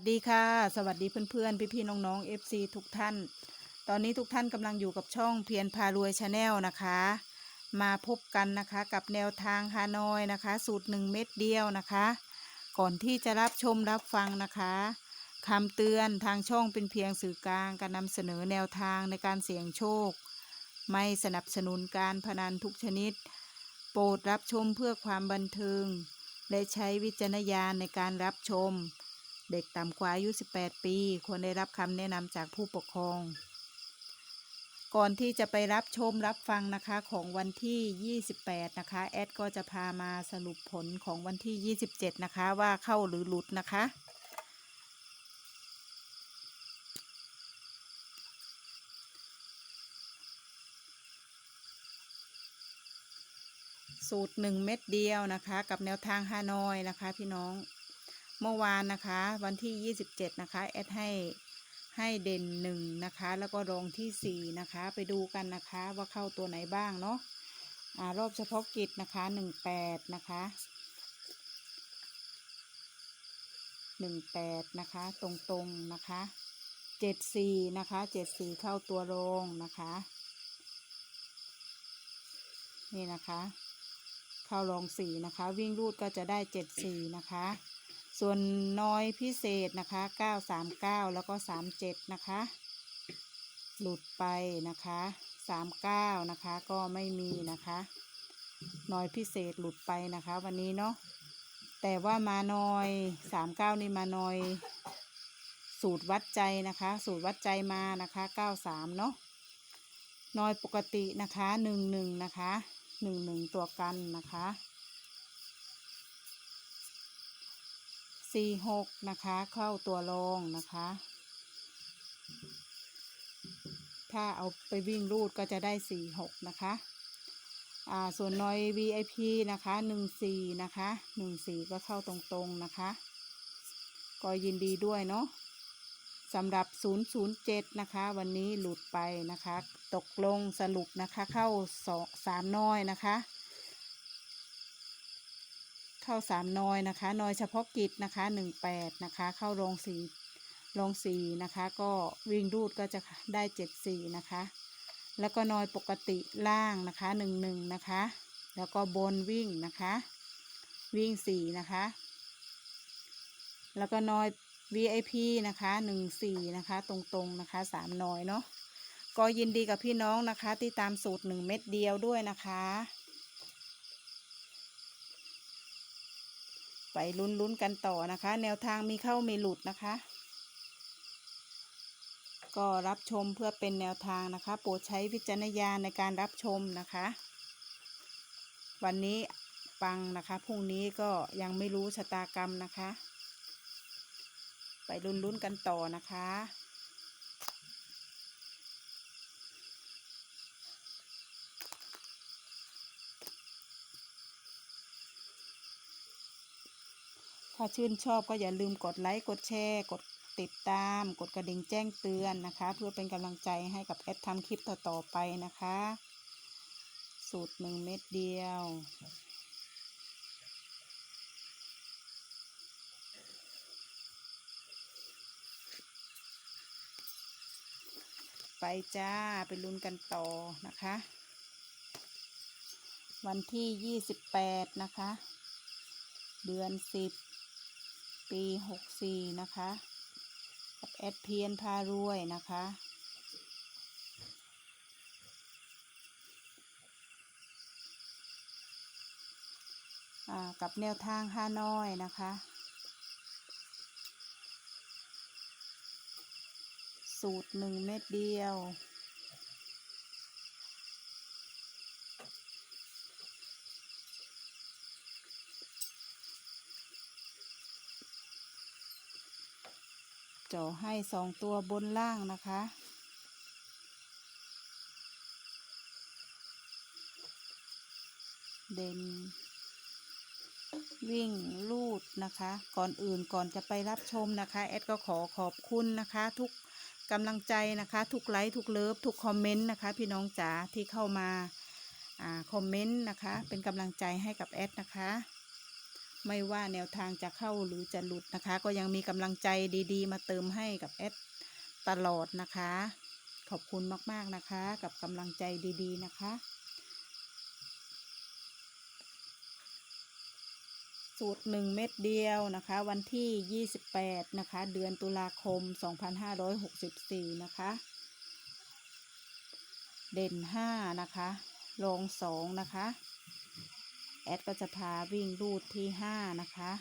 วัสดีค่ะ สวัสดีเพื่อนๆ พี่ๆ น้องๆ FC ทุกท่าน ตอนนี้ทุกท่านกำลังอยู่กับช่องเพียรพารวยชาแนลนะคะ มาพบกันนะคะกับแนวทางฮานอยนะคะ สูตรหนึ่งเม็ดเดียวนะคะ ก่อนที่จะรับชมรับฟังนะคะคำเตือนทางช่องเป็นเพียงสื่อกลางการนำเสนอแนวทางในการเสี่ยงโชค ไม่สนับสนุนการพนันทุกชนิด โปรดรับชมเพื่อความบันเทิง และใช้วิจารณญาณในการรับชม เด็กต่ำกว่าอายุ 18 ปี ควรได้รับคำแนะนำจากผู้ปกครอง ก่อนที่จะไปรับชมรับฟังนะคะของวันที่ 28 นะคะ แอดก็จะพามาสรุปผลของวันที่ 27 นะคะ ว่าเข้าหรือหลุดนะคะสูตร 1 เม็ดเดียวนะคะ กับแนวทางฮานอยนะคะ พี่น้อง เมื่อวานนะคะ วันที่ 27 นะคะ แอดให้ให้เด่นหนึ่งนะคะ แล้วก็รองที่สี่นะคะ ไปดูกันนะคะว่าเข้าตัวไหนบ้างเนาะอ่ารอบเฉพาะกิจนะคะหนึ่งแปดนะคะหนึ่งแปดนะคะ ตรงๆนะคะเจ็ดสี่นะคะเจ็ดสี่เข้าตัวรองนะคะ นี่นะคะ เข้ารองสี่นะคะ วิ่งรูดก็จะได้เจ็ดสี่นะคะ ส่วนน้อยพิเศษนะคะ 939 แล้วก็ 37 นะคะ หลุดไปนะคะ 39 นะคะ ก็ไม่มีนะคะ น้อยพิเศษหลุดไปนะคะ วันนี้เนาะ แต่ว่ามาน้อย 39 นี่มาน้อย สูตรวัดใจนะคะ สูตรวัดใจมานะคะ 93 เนาะ น้อยปกตินะคะ 11 นะคะ 11 ตัวกันนะคะ สี่หกนะคะ เข้าตัวรองนะคะ ถ้าเอาไปวิ่งรูดก็จะได้สี่หกนะคะอ่าส่วนน้อย VIP นะคะหนึ่งสี่นะคะหนึ่งสี่ก็เข้าตรงๆนะคะ ก็ยินดีด้วยเนาะสำหรับ 007 นะคะ วันนี้หลุดไปนะคะ ตกลงสรุปนะคะ เข้าสองสามน้อยนะคะ เข้าสามนอยนะคะนอยเฉพาะกิจนะคะหนึ่งแปดนะคะ เข้าโรงสีโรงสีนะคะ ก็วิ่งรูดก็จะได้เจ็ดสี่นะคะ แล้วก็นอยปกติล่างนะคะหนึ่งหนึ่งนะคะ แล้วก็บนวิ่งนะคะ วิ่งสี่นะคะ แล้วก็นอย VIP นะคะหนึ่งสี่นะคะ ตรงๆนะคะสามนอยเนาะก็ยินดีกับพี่น้องนะคะ ที่ตามสูตรหนึ่งเม็ดเดียวด้วยนะคะ ไปลุ้นๆกันต่อนะคะ แนวทางมีเข้ามีหลุดนะคะ ก็รับชมเพื่อเป็นแนวทางนะคะ โปรดใช้วิจารณญาณในการรับชมนะคะ วันนี้ปังนะคะพรุ่งนี้ก็ยังไม่รู้ชะตากรรมนะคะ ไปลุ้นๆกันต่อนะคะ ถ้าชื่นชอบก็อย่าลืมกดไลค์กดแชร์ กดติดตาม กดกระดิ่งแจ้งเตือนนะคะ เพื่อเป็นกำลังใจให้กับแอดทำคลิปต่อๆไปนะคะ สูตรหนึ่งเม็ดเดียวไปจ้า ไปลุ้นกันต่อนะคะ วันที่ยี่สิบแปดนะคะ เดือนสิบ ปีหกสี่นะคะกับแอดเพียนพารวยนะคะกับแนวทางฮาน้อยนะคะสูตรหนึ่งเม็ดเดียว จาะให้สองตัวบนล่างนะคะ เด่นวิ่งลูดนะคะ ก่อนอื่นก่อนจะไปรับชมนะคะ แอดก็ขอขอบคุณนะคะ ทุกกำลังใจนะคะ ทุกไลค์ทุกเลิฟทุกคอมเมนต์นะคะ พี่น้องจ๋าที่เข้ามาอ่าคอมเมนต์นะคะ เป็นกำลังใจให้กับแอดนะคะ ไม่ว่าแนวทางจะเข้าหรือจะหลุดนะคะ ก็ยังมีกำลังใจดีๆ มาเติมให้กับแอดตลอดนะคะ ขอบคุณมากๆนะคะ กับกำลังใจดีๆนะคะ สูตรหนึ่งเม็ดเดียวนะคะ วันที่ 28 นะคะ เดือนตุลาคม 2564 นะคะ เด่น 5 นะคะรอง2นะคะ แอดก็จะพาวิ่งรูดที่5นะคะ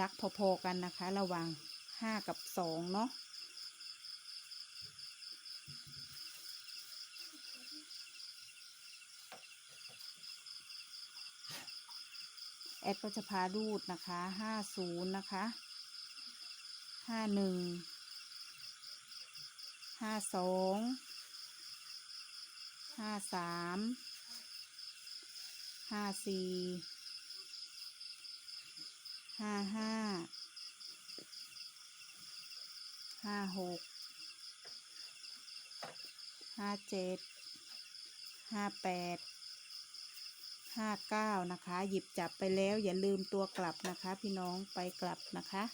รักพอๆกันนะคะ ระหว่าง5กับ2เนาะแอดก็จะพารูดนะคะห้าศูนย์นะคะห้าหนึ่งห้าสอง ห้าสามห้าสี่ห้าห้าห้าหกห้าเจ็ดห้าแปดห้าเก้านะคะ หยิบจับไปแล้วอย่าลืมตัวกลับนะคะ พี่น้องไปกลับนะคะ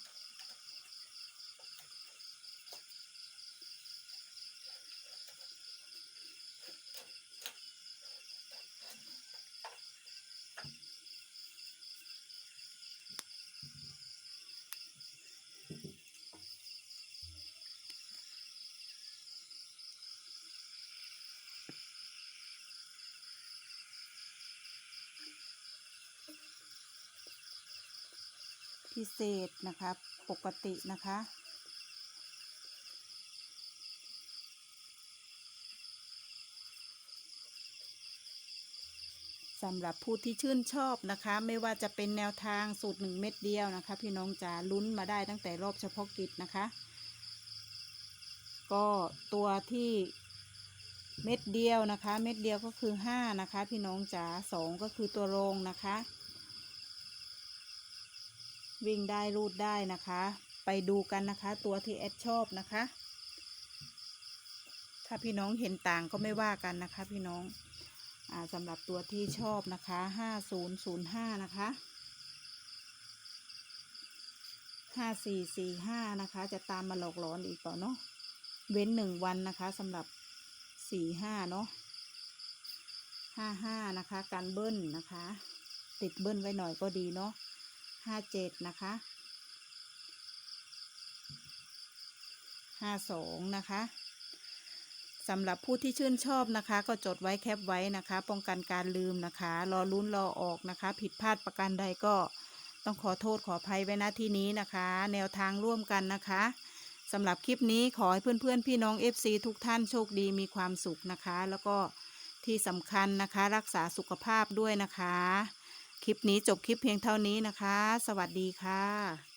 พิเศษนะคะปกตินะคะ สำหรับผู้ที่ชื่นชอบนะคะ ไม่ว่าจะเป็นแนวทางสูตรหนึ่งเม็ดเดียวนะคะ พี่น้องจะลุ้นมาได้ตั้งแต่รอบเฉพาะกิจนะคะ ก็ตัวที่เม็ดเดียวนะคะ เม็ดเดียวก็คือห้านะคะ พี่น้องจ๋าสองก็คือตัวรองนะคะ วิ่งได้รูดได้นะคะ ไปดูกันนะคะ ตัวที่แอดชอบนะคะ ถ้าพี่น้องเห็นต่างก็ไม่ว่ากันนะคะ พี่น้องอสำหรับตัวที่ชอบนะคะห้าศูนย์ศูนย์ห้านะคะห้าสี่สี่ห้านะคะ จะตามมาหลอกหลอนอีกเปล่าเนาะเว้นหนึ่งวันนะคะสำหรับสี่ห้าเนาะห้าห้านะคะ การเบิ้ลนะคะ ติดเบิ้ลไว้หน่อยก็ดีเนาะ ห้าเจ็ดนะคะห้าสองนะคะสำหรับผู้ที่ชื่นชอบนะคะ ก็จดไว้แคปไว้นะคะ ป้องกันการลืมนะคะ รอลุ้นรอออกนะคะ ผิดพลาดประการใดก็ต้องขอโทษขออภัยไว้ณที่นี้นะคะ แนวทางร่วมกันนะคะสำหรับคลิปนี้ขอให้เพื่อนๆ พี่น้อง FC ทุกท่านโชคดีมีความสุขนะคะ แล้วก็ที่สำคัญนะคะ รักษาสุขภาพด้วยนะคะ คลิปนี้จบคลิปเพียงเท่านี้นะคะ สวัสดีค่ะ